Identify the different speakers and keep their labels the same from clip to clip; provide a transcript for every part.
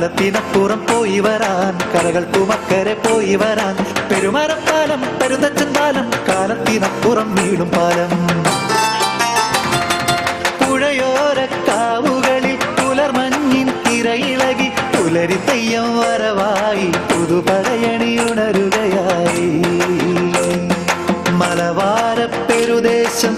Speaker 1: കാലത്തിനപ്പുറം പോയി വരാൻ കരകൾക്കുമക്കരെ പോയി വരാൻ. പെരുമരപ്പാലം പെരുന്തച്ചൻ പാലം കാലത്തിനപ്പുറം വീടും പാലം. പുഴയോരക്കാവുകളിൽ പുലർമഞ്ഞിൻ തിരയിളകി പുലരി തെയ്യം വരവായി പുതുപടയണിയുണരുകയായി മലവാര പെരുദേശം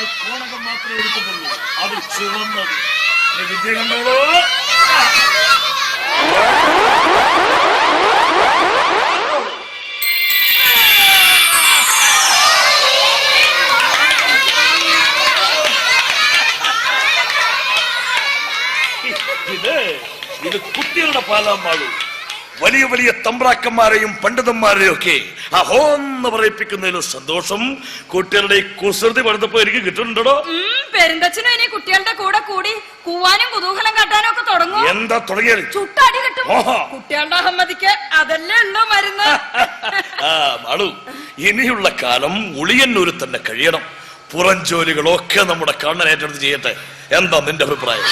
Speaker 2: കുറുമ്പൻ ഒരു കോണകം മാത്രമേ എടുത്തിട്ടുള്ളൂ അത് ചുവന്നത് ഈ വിദ്യ കണ്ടോളൂ ഇത് ഇത് കുട്ടികളുടെ പാലാമാളു വലിയ വലിയ തമ്പ്രാക്കന്മാരെയും പണ്ഡിതന്മാരെയും ഒക്കെ അഹോന്ന് പറയിപ്പിക്കുന്നതിന് സന്തോഷം. കുട്ടികളുടെ ഈ കുസൃതി പഠിത്തപ്പോ എനിക്ക് കിട്ടുന്നുണ്ടോ
Speaker 3: പെരുന്തച്ഛനും ഇനി കുട്ടികളുടെ കൂടെ കൂടി കൂവാനും കുതൂഹലം കാട്ടാനും ഒക്കെ തുടങ്ങും
Speaker 2: എന്താ തുടങ്ങിയത്
Speaker 3: ചുട്ടാടി കിട്ടും. കുട്ടികളുടെ അഹമ്മദിക്ക് അതല്ലേ ഉള്ളൂ മരുന്ന്.
Speaker 2: ആ മാളു ഇനിയുള്ള കാലം ഉളിയന്നൂരിൽ തന്നെ കഴിയണം. പുറം ജോലികളൊക്കെ നമ്മുടെ കണ്ണൻ ഏറ്റെടുത്ത് ചെയ്യട്ടെ. എന്താ നിന്റെ അഭിപ്രായം?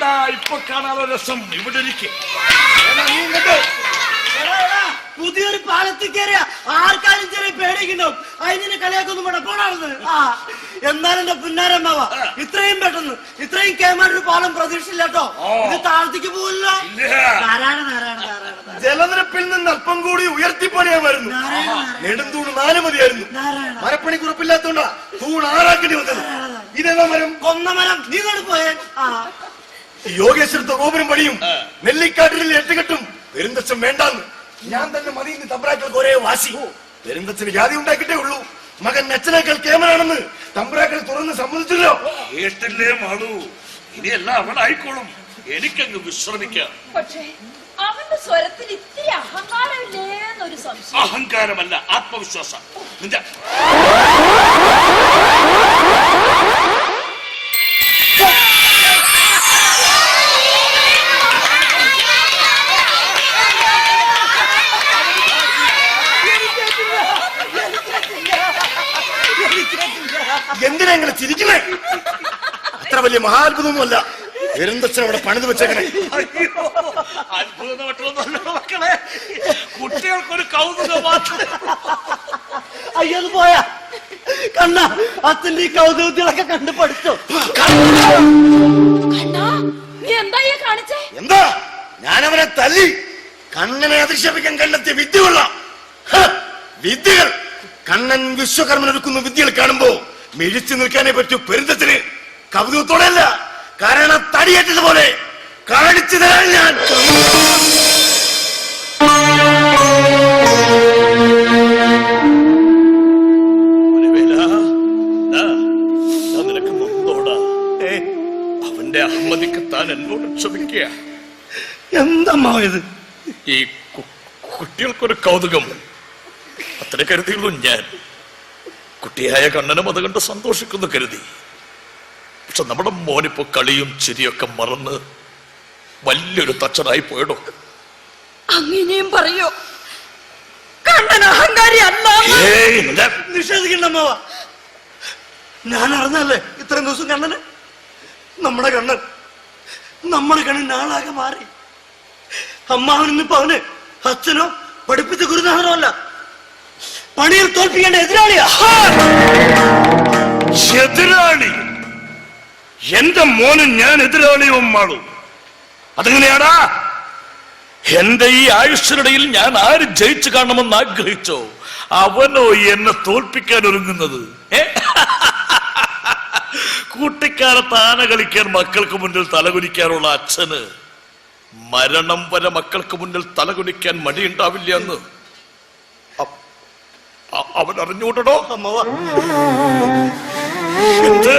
Speaker 2: മിണ്ടണ്ട ഇപ്പൊ കാണാതെ രസം? ഇവിടെ ഇരിക്കെ.
Speaker 4: പുതിയൊരു പാലത്തിൽ കയറിയ ആർക്കാരും ചെറിയ പേടിക്കുന്നുണ്ടാവും അതിനെ കളിയാക്കൊന്നും വേണ്ട പോണാണെന്ന് ആ എന്നാലും എന്റെ പുന്നാരമ്മാവ ഇത്രയും പെട്ടെന്ന് ഇത്രയും കേമാനൊരു പാലം പ്രതീക്ഷയില്ല കേട്ടോ ഇത് താഴ്ത്തിക്ക് പോവില്ലോ.
Speaker 2: ഇല്ല.
Speaker 4: നാരായണ നാരായണ നാരായണ
Speaker 5: ജലനിരപ്പിൽ നിന്ന് അല്പം കൂടി ഉയർത്തിപ്പണിയാമായിരുന്നു. നെടുന്തൂണ് നാല് മതിയായിരുന്നു. മരപ്പണി കുറപ്പില്ലാത്തോണ്ടാ തൂൺ ആറാക്കേണ്ടി വന്നത്. ഇതെല്ലാം മരം?
Speaker 4: കൊന്ന മരം. നീ കൊണ്ട് പോയേ. ആ.
Speaker 5: യോഗേശ്വരത്തെ ഗോപുരം പണിയും. നെല്ലിക്കാട്ടിൽ എട്ടുകെട്ടും. പെരുന്തച്ഛൻ വേണ്ടാന്ന്. ഞാൻ തന്നെ മതി തമ്പ്രാക്കൾക്ക് ഒരേ വാശി. പെരുന്തച്ഛന് ജാതി ഉണ്ടാക്കിട്ടേ ഉള്ളൂ. മകൻ അച്ഛനേക്കാൾ കേമനാണെന്ന് തമ്പ്രാക്കൾ തുറന്ന് സമ്മതിച്ചല്ലോ.
Speaker 2: കേട്ടില്ലേ മാളു? ഇനിയെല്ലാം അവിടെ ആയിക്കോളും എനിക്കങ്ങ് വിശ്രമിക്കാം.
Speaker 3: പക്ഷേ അവന്റെ സ്വരത്തിൽ ഇത്തിരി അഹങ്കാരമില്ലേന്നൊരു സംശയം.
Speaker 2: അഹങ്കാരമല്ല ആത്മവിശ്വാസം. നിന്റെ
Speaker 5: എന്തിനാ ഇങ്ങനെ ചിരിക്കണേ അത്ര വലിയ മഹാത്ഭുതമൊന്നുമല്ല. പെരുന്തച്ഛൻ അവിടെ പണിത് വെച്ചേക്കണേ.
Speaker 2: മക്കളെ. കുട്ടികൾക്കൊരു കൗതുകം മാത്രം.
Speaker 4: അയ്യത് പോയാ. കണ്ണ അച്ഛന്റെ ഈ കൗതുകത്തിലൊക്കെ കണ്ടു പഠിച്ചോ.
Speaker 3: കണ്ണാ നീ എന്താ ഈ കാണിച്ചേ?
Speaker 5: എന്താ? ഞാനവനെ തല്ലി കണ്ണനെ അധിക്ഷേപിക്കാൻ കണ്ടെത്തിയ വിദ്യ കൊള്ളാം. വിദ്യകൾ. കണ്ണൻ വിശ്വകർമ്മൻ എടുക്കുന്ന വിദ്യകൾ കാണുമ്പോ മിഴിച്ചു നിൽക്കാനേ പറ്റൂ. പെരുന്തത്തിന് കൗതുകത്തോടെയല്ല. കാരണം തടിയേറ്റതുപോലെ കാണിച്ചു തരാൻ ഞാൻ.
Speaker 2: അവന്റെ അഹമ്മദിക്ക് താൻ എന്നോട് ക്ഷമിക്കുക.
Speaker 5: എന്താ ഇത്?
Speaker 2: ഈ കുട്ടികൾക്കൊരു കൗതുകം. അത്ര കരുതിയുള്ളൂ ഞാൻ. കുട്ടിയായ കണ്ണനും അത് കണ്ട് സന്തോഷിക്കുന്നു കരുതി. പക്ഷെ നമ്മുടെ മോനിപ്പോ കളിയും ചിരിയൊക്കെ മറന്ന് വലിയൊരു തച്ചനായി പോയടോ.
Speaker 3: അങ്ങനെയും പറയോ? കണ്ണൻ അഹങ്കാരി അല്ല.
Speaker 4: ഞാൻ അറിഞ്ഞല്ലേ ഇത്രയും ദിവസം കണ്ണന്? നമ്മുടെ കണ്ണൻ നമ്മുടെ കണ്ണൻ നാളാകെ മാറി. അമ്മാവൻ ഇന്നിപ്പോ അവന് അച്ഛനോ പഠിപ്പിച്ച ഗുരുനാഥനോ അല്ല പണിയിൽ തോൽപ്പിക്കേണ്ട എതിരാളിയാ.
Speaker 2: എതിരാളി. എന്റെ മോനും ഞാൻ എതിരാളിയോ മാളു അതെങ്ങനെയാടാ? എന്റെ ഈ ആയുഷിനിടയിൽ ഞാൻ ആര് ജയിച്ചു കാണണമെന്ന് ആഗ്രഹിച്ചോ? അവനോ എന്നെ തോൽപ്പിക്കാൻ ഒരുങ്ങുന്നത്. കൂട്ടിക്കാരെ താന കളിക്കാൻ മക്കൾക്ക് മുന്നിൽ തലകുനിക്കാനുള്ള അച്ഛന്. മരണം വരെ മക്കൾക്ക് മുന്നിൽ തലകുനിക്കാൻ മടിയുണ്ടാവില്ല എന്ന്. അവൻ അറിഞ്ഞുകൂടണോ
Speaker 4: അമ്മവ
Speaker 2: എന്ത്?